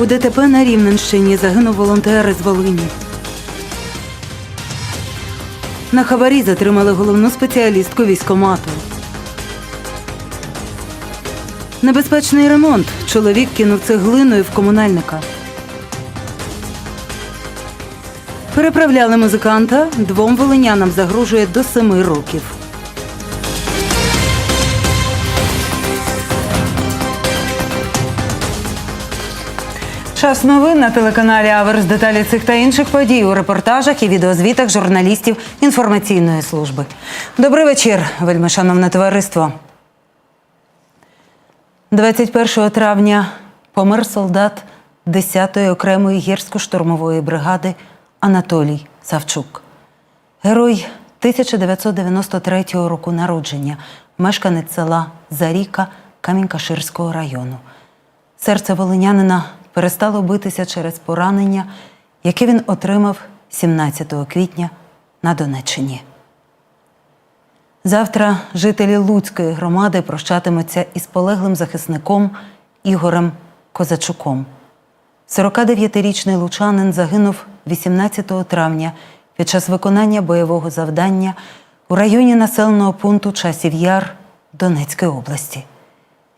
У ДТП на Рівненщині загинув волонтер із Волині. На хабарі затримали головну спеціалістку військомату. Небезпечний ремонт. Чоловік кинув цеглиною в комунальника. Переправляли музиканта. Двом волинянам загрожує до семи років. Час новин на телеканалі Аверс. Деталі цих та інших подій у репортажах і відеозвітах журналістів інформаційної служби. Добрий вечір, вельми шановне товариство. 21 травня помер солдат 10-ї окремої гірсько-штурмової бригади Анатолій Савчук. Герой 1993 року народження, мешканець села Заріка Камінь-Каширського району. Серце волинянина перестало битися через поранення, яке він отримав 17 квітня на Донеччині. Завтра жителі Луцької громади прощатимуться із полеглим захисником Ігорем Козачуком. 49-річний лучанин загинув 18 травня під час виконання бойового завдання у районі населеного пункту Часів Яр Донецької області.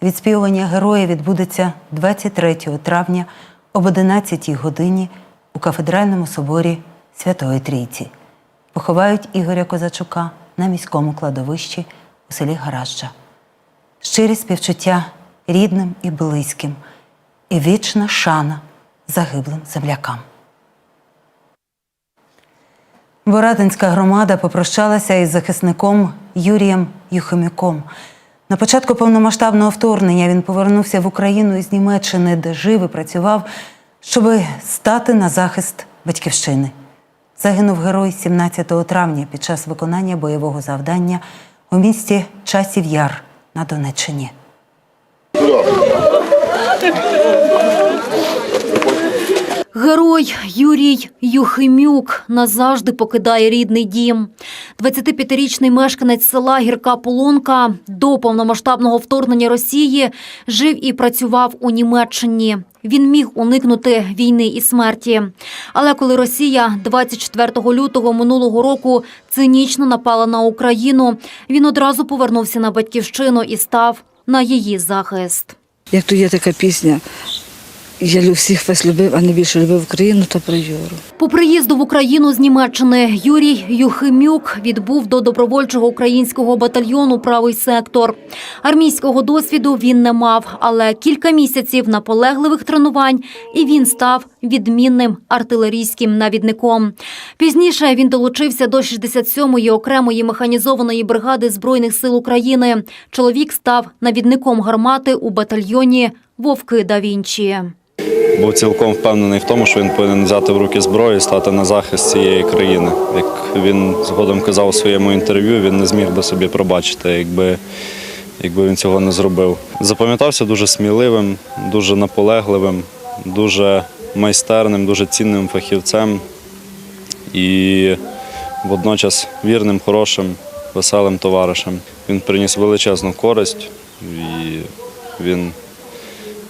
Відспівування героя відбудеться 23 травня об 11 годині у кафедральному соборі Святої Трійці. Поховають Ігоря Козачука на міському кладовищі у селі Гаражджа. Щирі співчуття рідним і близьким і вічна шана загиблим землякам. Боратинська громада попрощалася із захисником Юрієм Юхимюком. На початку повномасштабного вторгнення він повернувся в Україну із Німеччини, де жив і працював, щоб стати на захист батьківщини. Загинув герой 17 травня під час виконання бойового завдання у місті Часів Яр на Донеччині. Герой Юрій Юхимюк назавжди покидає рідний дім. 25-річний мешканець села Гірка Полонка до повномасштабного вторгнення Росії жив і працював у Німеччині. Він міг уникнути війни і смерті. Але коли Росія 24 лютого минулого року цинічно напала на Україну, він одразу повернувся на батьківщину і став на її захист. Як то є така пісня, я всіх вас любив, а найбільше любив Україну та про Юру. По приїзду в Україну з Німеччини Юрій Юхимюк відбув до добровольчого українського батальйону Правий сектор. Армійського досвіду він не мав, але кілька місяців наполегливих тренувань, і він став відмінним артилерійським навідником. Пізніше він долучився до 67-ї окремої механізованої бригади збройних сил України. Чоловік став навідником гармати у батальйоні Вовки да Вінчі. Був цілком впевнений в тому, що він повинен взяти в руки зброю і стати на захист цієї країни. Як він згодом казав у своєму інтерв'ю, він не зміг би собі пробачити, якби, якби він цього не зробив. Запам'ятався дуже сміливим, дуже наполегливим, дуже майстерним, дуже цінним фахівцем і водночас вірним, хорошим, веселим товаришем. Він приніс величезну користь і він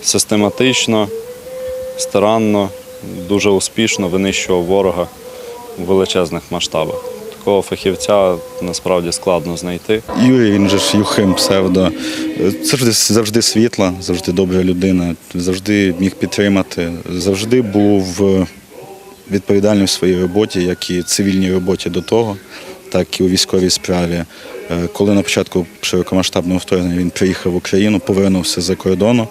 систематично, старанно, дуже успішно винищував ворога у величезних масштабах. Такого фахівця насправді складно знайти. Юрій, він же ж Юхим псевдо. Завжди, завжди світла, завжди добра людина, завжди міг підтримати, завжди був відповідальним в своїй роботі, як і цивільній роботі до того, так і у військовій справі. Е, Коли на початку широкомасштабного вторгнення він приїхав в Україну, повернувся за кордону, е,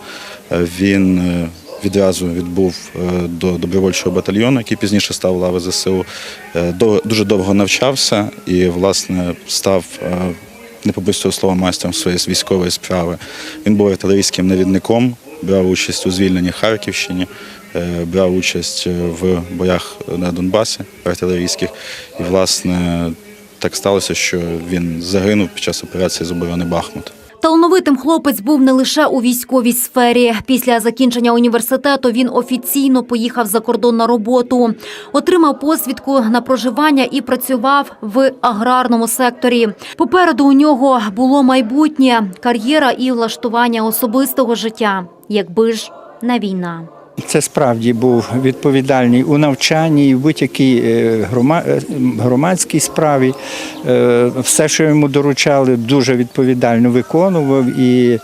він е, відразу відбув е, до добровольчого батальйону, який пізніше став лави ЗСУ. Е, Дуже довго навчався і, власне, став не побоюсь цього слова майстром своєї військової справи. Він був артилерійським навідником, брав участь у звільненні Харківщині, брав участь в боях на Донбасі артилерійських. І, власне, так сталося, що він загинув під час операції з оборони Бахмут. Талановитим хлопець був не лише у військовій сфері. Після закінчення університету він офіційно поїхав за кордон на роботу, отримав посвідку на проживання і працював в аграрному секторі. Попереду у нього було майбутнє, кар'єра і влаштування особистого життя, якби ж не війна. Це справді був відповідальний у навчанні в будь-якій е, е, громадській справі. Е, Все, що йому доручали, дуже відповідально виконував і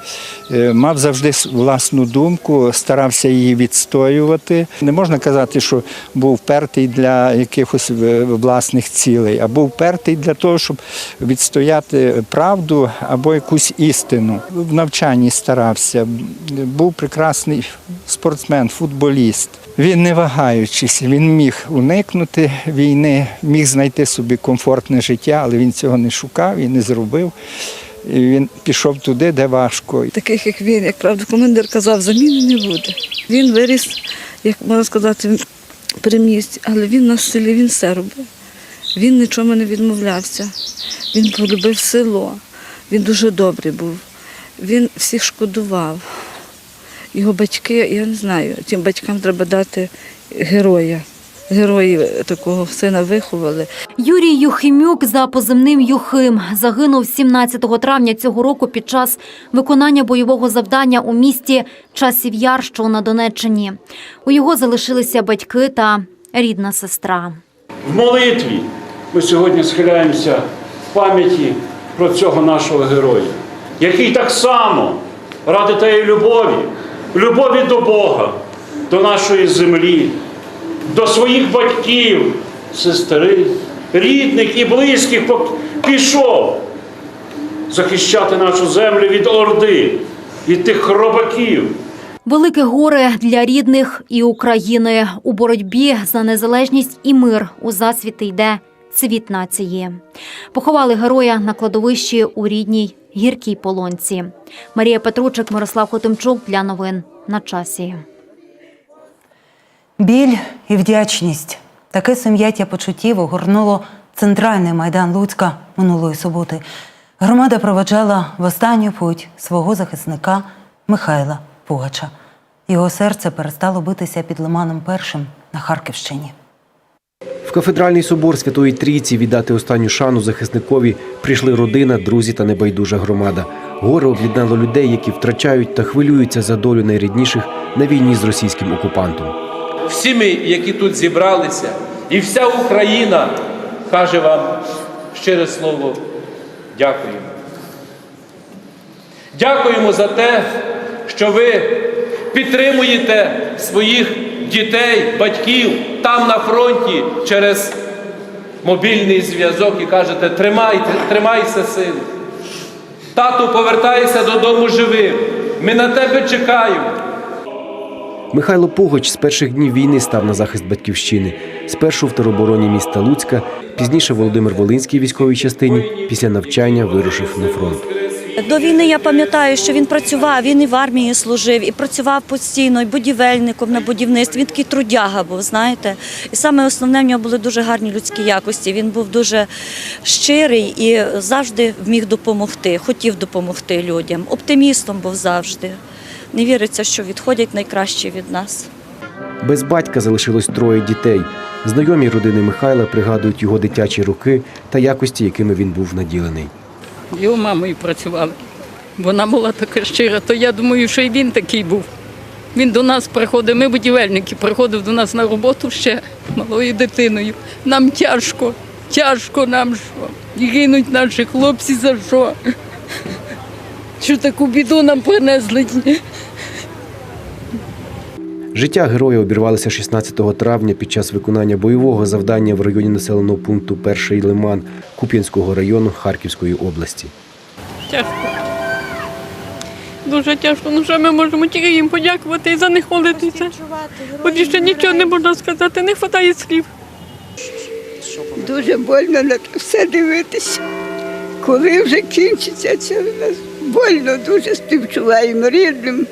мав завжди власну думку, старався її відстоювати. Не можна казати, що був впертий для якихось власних цілей, а був впертий для того, щоб відстояти правду або якусь істину. В навчанні старався. Був прекрасний спортсмен, футболіст. Він не вагаючись, він міг уникнути війни, міг знайти собі комфортне життя, але він цього не шукав і не зробив. І він пішов туди, де важко. Таких, як він, як правда, командир казав, заміни не буде. Він виріс, як можна сказати, при місті, але він на селі, він все робив. Він нічому не відмовлявся. Він полюбив село. Він дуже добрий був. Він всіх шкодував. Його батьки, я не знаю, тим батькам треба дати героя. Герої такого сина виховали. Юрій Юхимюк за позивним Юхим загинув 17 травня цього року під час виконання бойового завдання у місті Часів Яр, що на Донеччині. У його залишилися батьки та рідна сестра. В молитві ми сьогодні схиляємося в пам'яті про цього нашого героя, який так само ради тієї любові, любові до Бога, до нашої землі, до своїх батьків, сестри, рідних і близьких пішов захищати нашу землю від орди, від тих хробаків. Велике горе для рідних і України у боротьбі за незалежність і мир у засвіти йде цвіт нації. Поховали героя на кладовищі у рідній гіркій полонці. Марія Петручик, Мирослав Хотимчук для новин на часі. Біль і вдячність. Таке сум'яття почуттів огорнуло центральний майдан Луцька минулої суботи. Громада проведжала в останню путь свого захисника Михайла Пугача. Його серце перестало битися під Лиманом Першим на Харківщині. Кафедральний собор Святої Трійці віддати останню шану захисникові прийшли родина, друзі та небайдужа громада. Горе об'єднало людей, які втрачають та хвилюються за долю найрідніших на війні з російським окупантом. всі ми, які тут зібралися, і вся Україна каже вам щире слово дякуємо. Дякуємо за те, що ви підтримуєте своїх дітей, батьків там на фронті через мобільний зв'язок і кажете, тримайте, тримайся, син. Тату, повертайся додому живим. Ми на тебе чекаємо. Михайло Пугач з перших днів війни став на захист батьківщини. Спершу в теробороні міста Луцька, пізніше Володимир Волинській військовій частині. Після навчання вирушив на фронт. До війни я пам'ятаю, що він працював, він і в армії служив, і працював постійно, і будівельником на будівництві. Він такий трудяга був, знаєте. І саме основне в нього були дуже гарні людські якості. Він був дуже щирий і завжди вміг допомогти, хотів допомогти людям. Оптимістом був завжди. Не віриться, що відходять найкращі від нас. Без батька залишилось троє дітей. Знайомі родини Михайла пригадують його дитячі роки та якості, якими він був наділений. Його мамою працювали. Вона була така щира, то я думаю, що і він такий був. Він до нас приходив, ми будівельники, приходив до нас на роботу ще малою дитиною. Нам тяжко, тяжко нам що. І гинуть наші хлопці за що. Що таку біду нам принесли. Життя героя обірвалося 16 травня під час виконання бойового завдання в районі населеного пункту Перший Лиман Куп'янського району Харківської області. Тяжко. Дуже тяжко. Ну що ми можемо тільки їм подякувати і за них молитися. Бо нічого не можна сказати, не вистачає слів. Дуже больно на це все дивитися. Коли вже кінчиться це в нас больно, дуже співчуваємо рідним.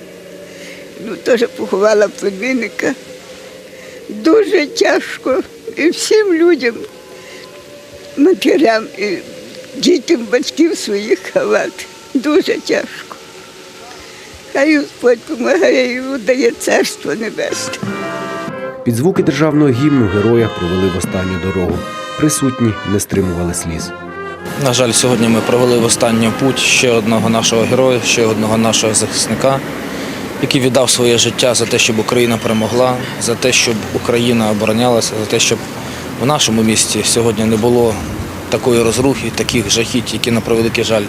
Ну, теж поховала племінника. Дуже тяжко і всім людям, матерям і дітям батьків своїх ховати. Дуже тяжко. Хай Господь допомагає йому дає царство небесне. Під звуки державного гімну героя провели в останню дорогу. Присутні не стримували сліз. На жаль, сьогодні ми провели в останню путь ще одного нашого героя, ще одного нашого захисника. Який віддав своє життя за те, щоб Україна перемогла, за те, щоб Україна оборонялася, за те, щоб в нашому місті сьогодні не було такої розрухи, таких жахіть, які на превеликий жаль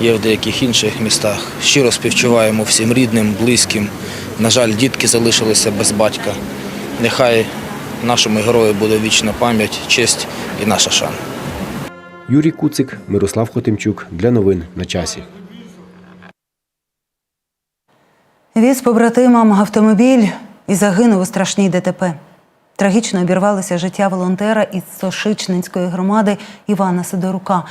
є в деяких інших містах. Щиро співчуваємо всім рідним, близьким. На жаль, дітки залишилися без батька. Нехай нашому герою буде вічна пам'ять, честь і наша шана. Юрій Куцик, Мирослав Хотимчук для новин на часі. Віз побратимам автомобіль і загинув у страшній ДТП. Трагічно обірвалося життя волонтера із Сошичненської громади Івана Сидорука.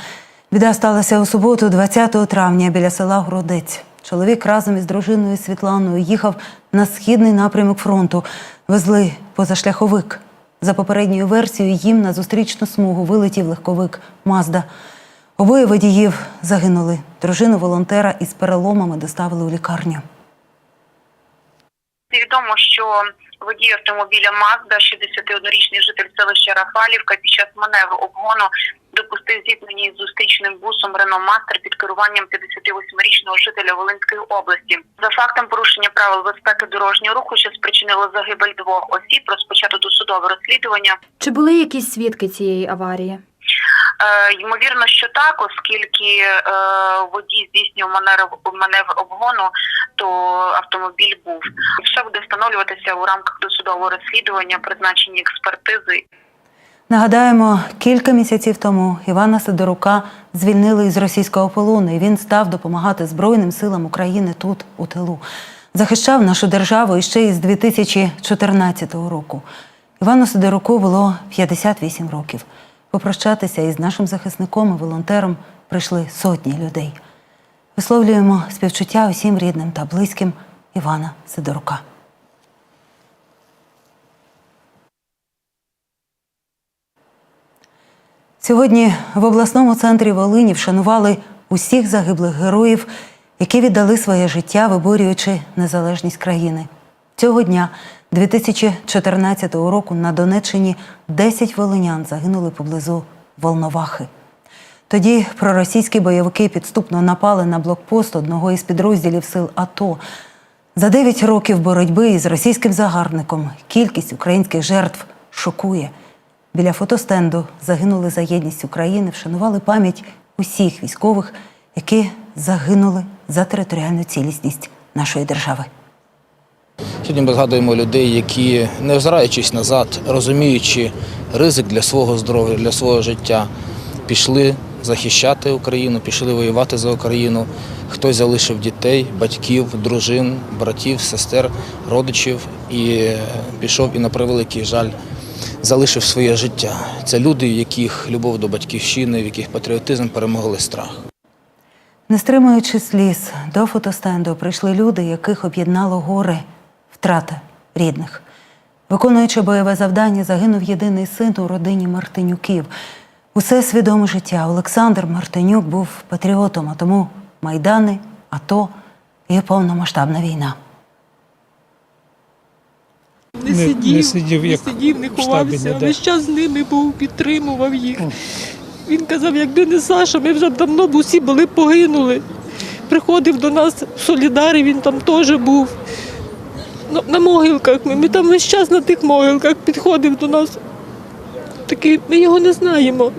Біда сталася у суботу, 20 травня, біля села Городець. Чоловік разом із дружиною Світланою їхав на східний напрямок фронту. Везли позашляховик. За попередньою версією, їм на зустрічну смугу вилетів легковик Мазда. Обоє водіїв загинули. Дружину волонтера із переломами доставили у лікарню. Відомо, що водій автомобіля Мазда, 61-річний житель селища Рафалівка, під час маневру обгону допустив зіткнення із зустрічним бусом Рено Мастер під керуванням 58-річного жителя Волинської області. За фактом порушення правил безпеки дорожнього руху, що спричинило загибель двох осіб, розпочато досудове розслідування. Чи були якісь свідки цієї аварії? Е, ймовірно, що так, оскільки е, водій здійснював маневр обгону, то автомобіль був. Все буде встановлюватися у рамках досудового розслідування, призначені експертизи. Нагадаємо, кілька місяців тому Івана Сидорука звільнили із російського полону, і він став допомагати Збройним силам України тут, у тилу. Захищав нашу державу іще із 2014 року. Івану Сидоруку було 58 років. Попрощатися із нашим захисником і волонтером прийшли сотні людей. Висловлюємо співчуття усім рідним та близьким Івана Сидорука. Сьогодні в обласному центрі Волині вшанували усіх загиблих героїв, які віддали своє життя, виборюючи незалежність країни. Цього дня, 2014 року, на Донеччині 10 волинян загинули поблизу Волновахи. Тоді проросійські бойовики підступно напали на блокпост одного із підрозділів сил АТО. За 9 років боротьби із російським загарбником кількість українських жертв шокує. Біля фотостенду загинули за єдність України, вшанували пам'ять усіх військових, які загинули за територіальну цілісність нашої держави. Сьогодні ми згадуємо людей, які, не озираючись назад, розуміючи ризик для свого здоров'я, для свого життя, пішли захищати Україну, пішли воювати за Україну. Хтось залишив дітей, батьків, дружин, братів, сестер, родичів і е, пішов і на превеликий жаль залишив своє життя. Це люди, в яких любов до батьківщини, в яких патріотизм перемогли страх. Не стримуючи сліз, до фотостенду прийшли люди, яких об'єднало горе, втрата рідних. Виконуючи бойове завдання, загинув єдиний син у родині Мартинюків. Усе свідоме життя Олександр Мартинюк був патріотом, а тому майдани, АТО і повномасштабна війна. Не, сидів, не сидів, не, сидів, не ховався, весь час з ними був, підтримував їх. Він казав, якби не Саша, ми вже давно б усі були погинули. Приходив до нас в Солідарі, він там теж був. На, на могилках. Ми, ми там весь час на тих могилках підходив до нас. Такий, ми його не знаємо.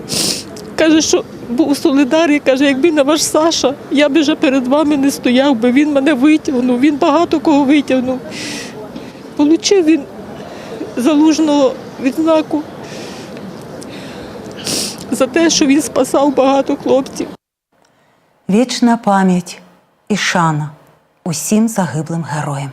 Каже, що був у Солидарі, каже, якби не ваш Саша, я б вже перед вами не стояв, би він мене витягнув, він багато кого витягнув. Получив він залужного відзнаку за те, що він спасав багато хлопців. Вічна пам'ять і шана усім загиблим героям.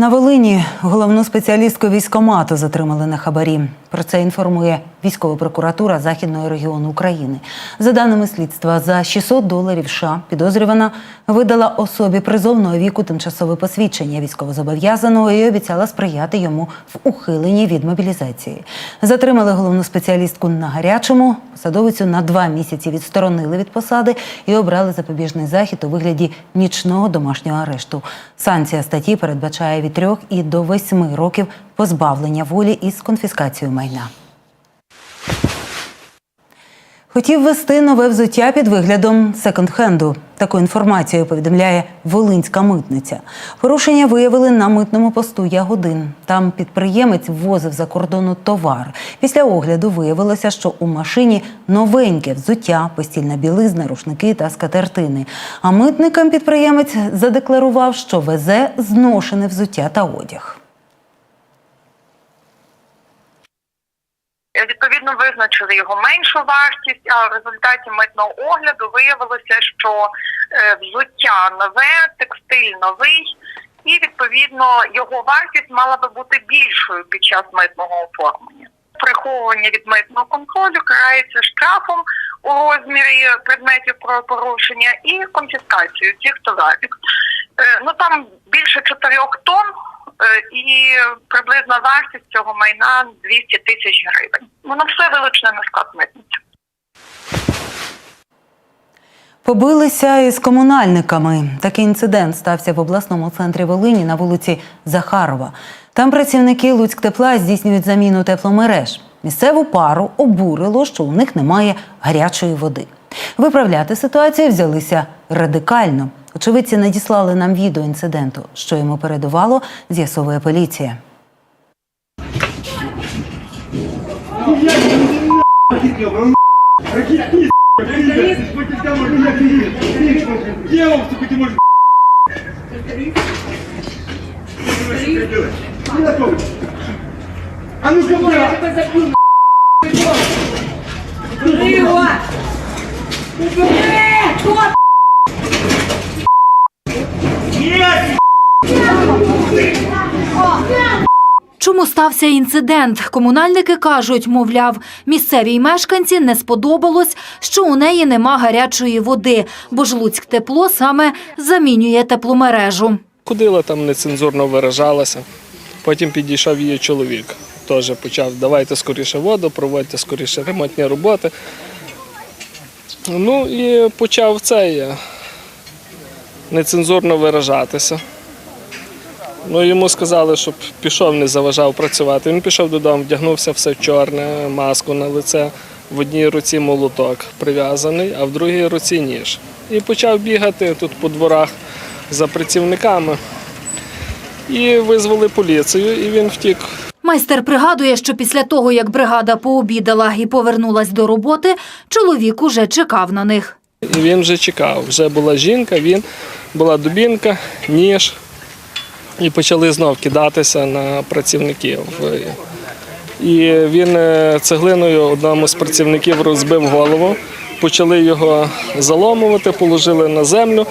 На Волині головну спеціалістку військомату затримали на хабарі. Про це інформує військова прокуратура Західного регіону України. За даними слідства, за 600 доларів США підозрювана видала особі призовного віку тимчасове посвідчення військовозобов'язаного і обіцяла сприяти йому в ухиленні від мобілізації. Затримали головну спеціалістку на гарячому. Посадовицю на два місяці відсторонили від посади і обрали запобіжний захід у вигляді нічного домашнього арешту. Санкція статті передбачає від трьох і до восьми років позбавлення волі із конфіскацією майна. Хотів ввести нове взуття під виглядом секонд-хенду. Таку інформацію повідомляє Волинська митниця. Порушення виявили на митному посту Ягодин. Там підприємець ввозив за кордону товар. Після огляду виявилося, що у машині новеньке взуття, постільна білизна, рушники та скатертини. А митникам підприємець задекларував, що везе зношене взуття та одяг. Відповідно, визначили його меншу вартість, а в результаті митного огляду виявилося, що е, взуття нове, текстиль новий, і відповідно його вартість мала би бути більшою під час митного оформлення. Приховування від митного контролю карається штрафом у розмірі предметів правопорушення і конфіскацією цих товарів. Е, Ну там більше 4 тонн е, і приблизна вартість цього майна 200 тисяч гривень. Воно все вилучено на склад митниці. Побилися із комунальниками. Такий інцидент стався в обласному центрі Волині на вулиці Захарова. Там працівники Луцьктепла здійснюють заміну тепломереж. Місцеву пару обурило, що у них немає гарячої води. Виправляти ситуацію взялися радикально. Очевидці надіслали нам відео інциденту. Що йому передувало, з'ясовує поліція. Чому стався інцидент? Комунальники кажуть, мовляв, місцевій мешканці не сподобалось, що у неї нема гарячої води, бо ж Луцьк тепло саме замінює тепломережу. Ходила там нецензурно виражалася. Потім підійшов її чоловік. Теж почав давайте скоріше воду, проводьте скоріше ремонтні роботи. Ну і почав цей е, нецензурно виражатися. Ну, йому сказали, щоб пішов, не заважав працювати. Він пішов додому, вдягнувся все в чорне, маску на лице. В одній руці молоток прив'язаний, а в другій руці ніж. І почав бігати тут по дворах за працівниками. І визвали поліцію, і він втік. Майстер пригадує, що після того, як бригада пообідала і повернулась до роботи, чоловік уже чекав на них. І він вже чекав. Вже була жінка, він була дубінка, ніж. І почали знов кидатися на працівників. І він е, цеглиною одному з працівників розбив голову, почали його заломувати, положили на землю.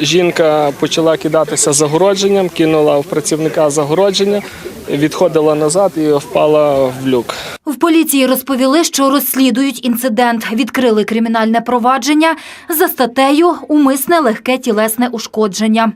Жінка почала кидатися загородженням, кинула в працівника загородження, відходила назад і впала в люк. В поліції розповіли, що розслідують інцидент, відкрили кримінальне провадження за статтею «Умисне легке тілесне ушкодження».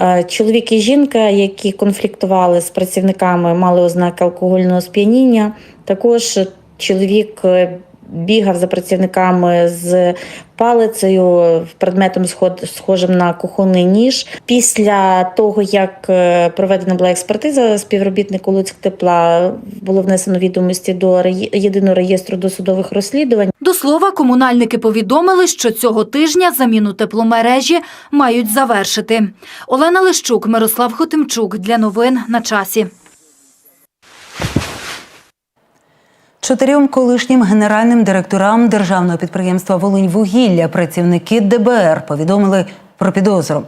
Е, Чоловік і жінка, які конфліктували з працівниками, мали ознаки алкогольного сп'яніння. Також чоловік е, бігав за працівниками з палицею, предметом схожим на кухонний ніж. Після того, як е, проведена була експертиза співробітнику Луцьктепла, було внесено відомості до єдиного реєстру досудових розслідувань. До слова, комунальники повідомили, що цього тижня заміну тепломережі мають завершити. Олена Лищук, Мирослав Хотимчук. Для новин на часі. Чотирьом колишнім генеральним директорам державного підприємства Волиньвугілля працівники ДБР повідомили про підозру.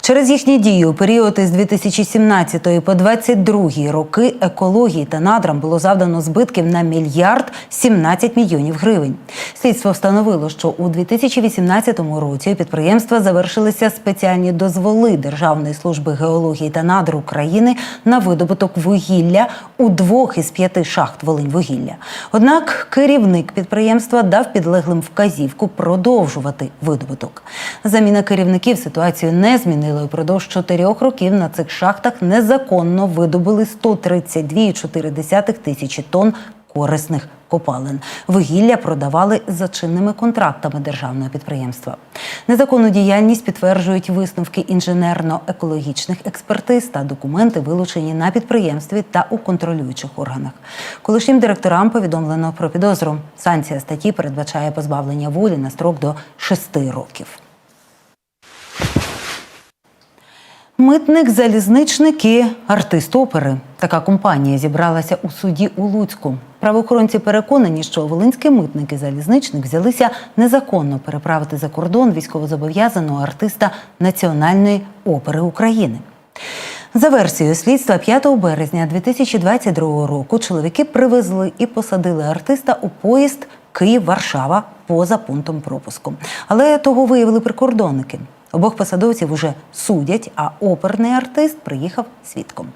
Через їхні дії у період із 2017 по 2022 роки екології та надрам було завдано збитків на мільярд 17 мільйонів гривень. Слідство встановило, що у 2018 році підприємства завершилися спеціальні дозволи Державної служби геології та надр України на видобуток вугілля у двох із п'яти шахт Волиньвугілля. Однак керівник підприємства дав підлеглим вказівку продовжувати видобуток. Заміна керівників ситуацію не змінила. Упродовж чотирьох років на цих шахтах незаконно видобули 132,4 тисячі тонн корисних копалин. Вугілля продавали за чинними контрактами державного підприємства. Незаконну діяльність підтверджують висновки інженерно-екологічних експертиз та документи, вилучені на підприємстві та у контролюючих органах. Колишнім директорам повідомлено про підозру. Санкція статті передбачає позбавлення волі на строк до 6 років. Митник, залізничник і артист опери. Така компанія зібралася у суді у Луцьку. Правоохоронці переконані, що волинський митник і залізничник взялися незаконно переправити за кордон військовозобов'язаного артиста Національної опери України. За версією слідства, 5 березня 2022 року чоловіки привезли і посадили артиста у поїзд Київ-Варшава поза пунктом пропуску. Але того виявили прикордонники. Обох посадовців уже судять, а оперний артист приїхав свідком.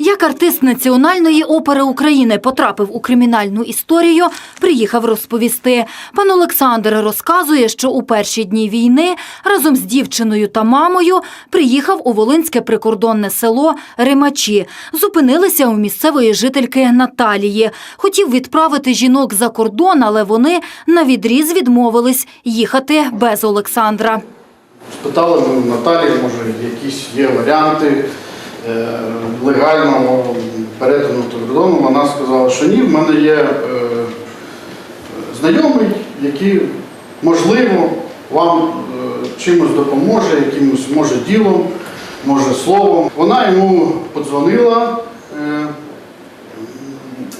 Як артист Національної опери України потрапив у кримінальну історію, приїхав розповісти. Пан Олександр розказує, що у перші дні війни разом з дівчиною та мамою приїхав у Волинське прикордонне село Римачі. Зупинилися у місцевої жительки Наталії. Хотів відправити жінок за кордон, але вони на відріз відмовились їхати без Олександра. Спитали ми Наталі, може, якісь є варіанти легального перетину кордону. Вона сказала, що ні, в мене є е, знайомий, який, можливо, вам е, чимось допоможе, якимось може ділом, може словом. Вона йому подзвонила е,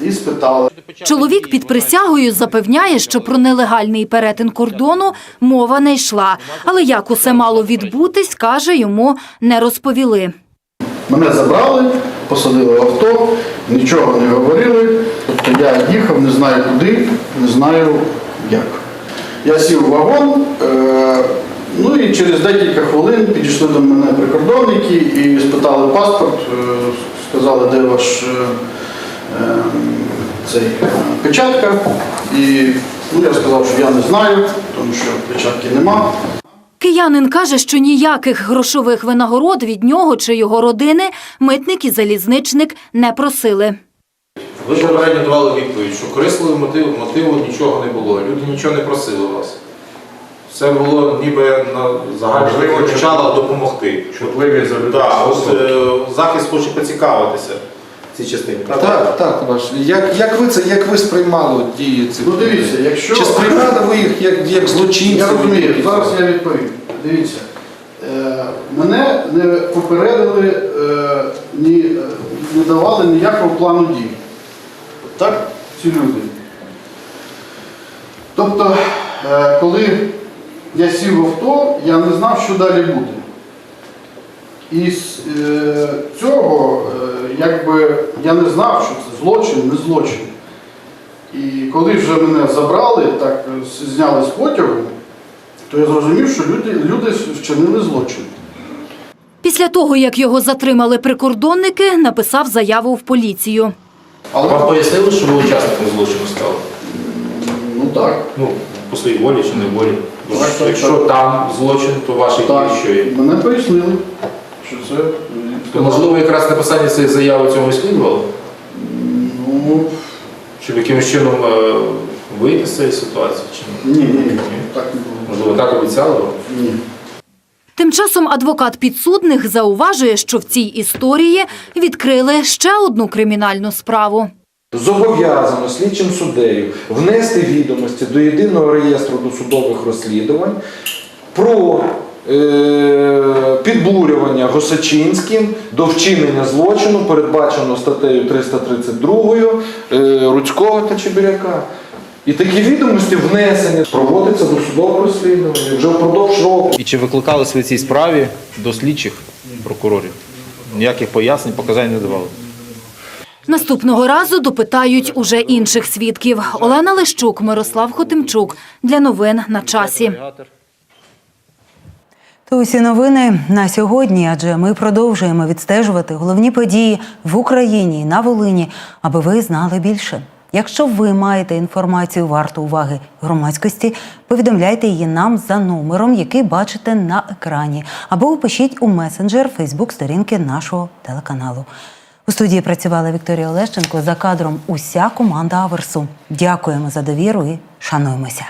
і спитала. Чоловік під присягою запевняє, що про нелегальний перетин кордону мова не йшла. Але як усе мало відбутись, каже, йому не розповіли. Мене забрали, посадили в авто, нічого не говорили. Тобто я їхав, не знаю куди, не знаю як. Я сів у вагон, е, ну і через декілька хвилин підійшли до мене прикордонники і спитали паспорт, е, сказали, де ваш е, цей, печатка. І ну, я сказав, що я не знаю, тому що печатки нема. Киянин каже, що ніяких грошових винагород від нього чи його родини митник і залізничник не просили. Ви попередньо давали відповідь, що корисливого мотиву, мотиву нічого не було. Люди нічого не просили у вас. Все було ніби на загальне звучало допомогти. Чутливі. Так, от е, захист хоче поцікавитися цій частині. Так, так, ваш. Як, як ви це, як ви сприймали дії цих? Ну дивіться, якщо Чи сприймали ви їх як, як злочинців? Я розумію, зараз я відповім. Дивіться, е, мене не попередили, е, ні, е, не давали ніякого плану дій. Так, ці люди. Тобто, е, коли я сів в авто, я не знав, що далі буде. І з е, цього, е, якби я не знав, що це злочин, не злочин. І коли вже мене забрали, так е, зняли з потягу, то я зрозумів, що люди, люди вчинили злочин. Після того, як його затримали прикордонники, написав заяву в поліцію. Але вам пояснили, що ви учасником злочину стали? Ну так. Ну, по своїй волі чи не волі. Ну, Так, так, Якщо так. там злочин, то ваші Так, дії що є. мене пояснили, це. То можливо якраз написання цієї заяви цього слідувало? Ну, Щоб якимось чином е, вийти з цієї ситуації? Чи ні? ні, ні, ні, так не було. Можливо, так обіцяли? Ні. Тим часом адвокат підсудних зауважує, що в цій історії відкрили ще одну кримінальну справу. Зобов'язано слідчим суддею внести відомості до єдиного реєстру досудових розслідувань про е, підбурювання Госачинським до вчинення злочину, передбачено статтею 332 е, Руцького та Чебіряка. І такі відомості внесені проводиться досудове розслідування вже впродовж року. І чи викликались ви в цій справі до слідчих прокурорів? Ніяких пояснень, показань не давали. Наступного разу допитають уже інших свідків. Олена Лищук, Мирослав Хотимчук. Для новин на часі. То усі новини на сьогодні, адже ми продовжуємо відстежувати головні події в Україні і на Волині, аби ви знали більше. Якщо ви маєте інформацію варту уваги громадськості, повідомляйте її нам за номером, який бачите на екрані, або пишіть у месенджер Фейсбук сторінки нашого телеканалу. У студії працювала Вікторія Олещенко. За кадром уся команда Аверсу. Дякуємо за довіру і шануємося.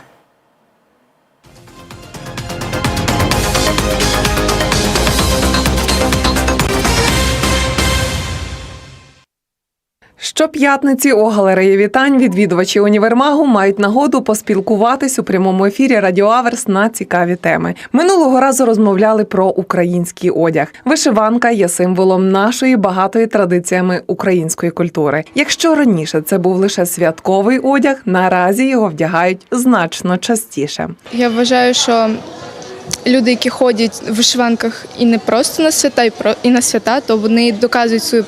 Щоп'ятниці у галереї вітань відвідувачі універмагу мають нагоду поспілкуватись у прямому ефірі Радіо Аверс на цікаві теми. Минулого разу розмовляли про український одяг. Вишиванка є символом нашої багатої традиціями української культури. Якщо раніше це був лише святковий одяг, наразі його вдягають значно частіше. Я вважаю, що люди, які ходять в вишиванках і не просто на свята, і про і на свята, то вони доказують свій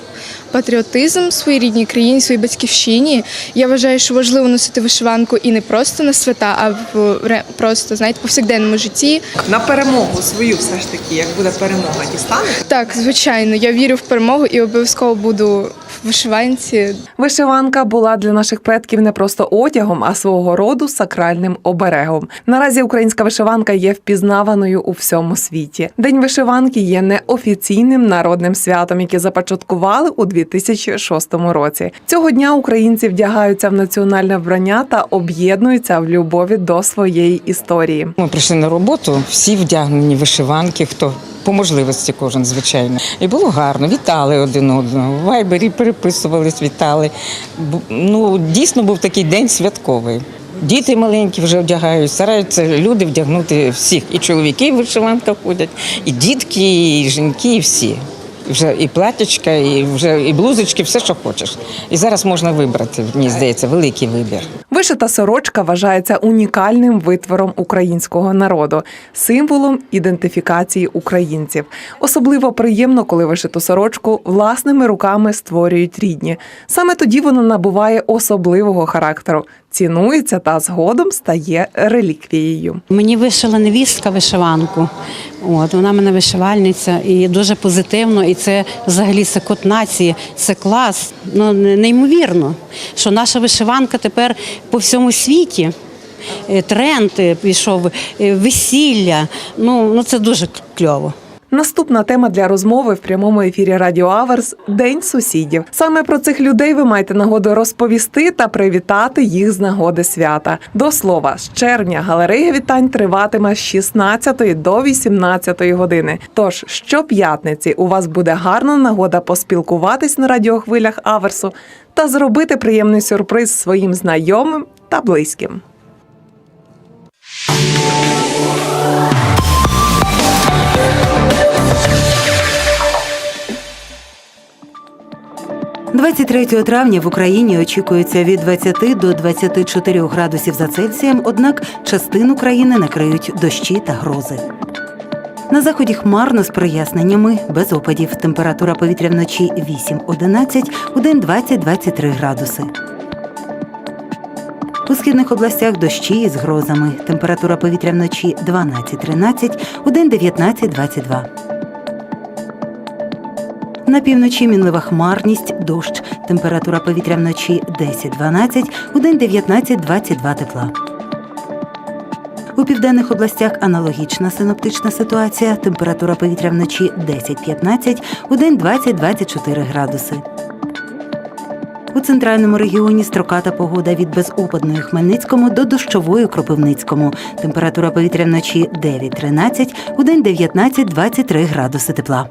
патріотизм своїй рідній країні, своїй батьківщині. Я вважаю, що важливо носити вишиванку і не просто на свята, а в просто знаєте, повсякденному житті. На перемогу свою все ж таки, як буде перемога, дістанете? Так, звичайно, я вірю в перемогу і обов'язково буду вишиванці. Вишиванка була для наших предків не просто одягом, а свого роду сакральним оберегом. Наразі українська вишиванка є впізнаваною у всьому світі. День вишиванки є неофіційним народним святом, яке започаткували у 2006 році. Цього дня українці вдягаються в національне вбрання та об'єднуються в любові до своєї історії. Ми прийшли на роботу, всі вдягнені вишиванки, хто по можливості кожен, звичайно. І було гарно, вітали один одного. В вайбері переписувались, вітали. Ну, дійсно був такий день святковий. Діти маленькі вже вдягають, стараються люди вдягнути всіх. І чоловіки в вишиванках ходять, і дітки, і жінки, і всі. Вже і платячка, і вже і блузочки, все, що хочеш. І зараз можна вибрати, мені здається, великий вибір. Вишита сорочка вважається унікальним витвором українського народу, символом ідентифікації українців. Особливо приємно, коли вишиту сорочку власними руками створюють рідні. Саме тоді вона набуває особливого характеру, цінується та згодом стає реліквією. Мені вишила невістка вишиванку. От вона мене вишивальниця і дуже позитивно. І це взагалі це код нації, це клас. Ну неймовірно, що наша вишиванка тепер по всьому світі. Е, Тренд е, пішов, е, весілля. Ну, ну це дуже кльово. Наступна тема для розмови в прямому ефірі Радіо Аверс День сусідів. Саме про цих людей ви маєте нагоду розповісти та привітати їх з нагоди свята. До слова, з червня галерея вітань триватиме з 16 до 18 години. Тож щоп'ятниці у вас буде гарна нагода поспілкуватись на радіохвилях Аверсу та зробити приємний сюрприз своїм знайомим та близьким. – 23 травня в Україні очікується від 20 до 24 градусів за Цельсієм, однак частину країни накриють дощі та грози. На заході хмарно з проясненнями, без опадів. Температура повітря вночі 8-11, у день 20-23 градуси. У східних областях дощі із грозами. Температура повітря вночі 12-13, у день 19-22. На півночі мінлива хмарність, дощ. Температура повітря вночі 10-12, у день 19-22 тепла. У південних областях аналогічна синоптична ситуація. Температура повітря вночі 10-15, у день 20-24 градуси. У центральному регіоні строката погода від безопадної Хмельницькому до дощової Кропивницькому. Температура повітря вночі 9-13, у день 19-23 градуси тепла.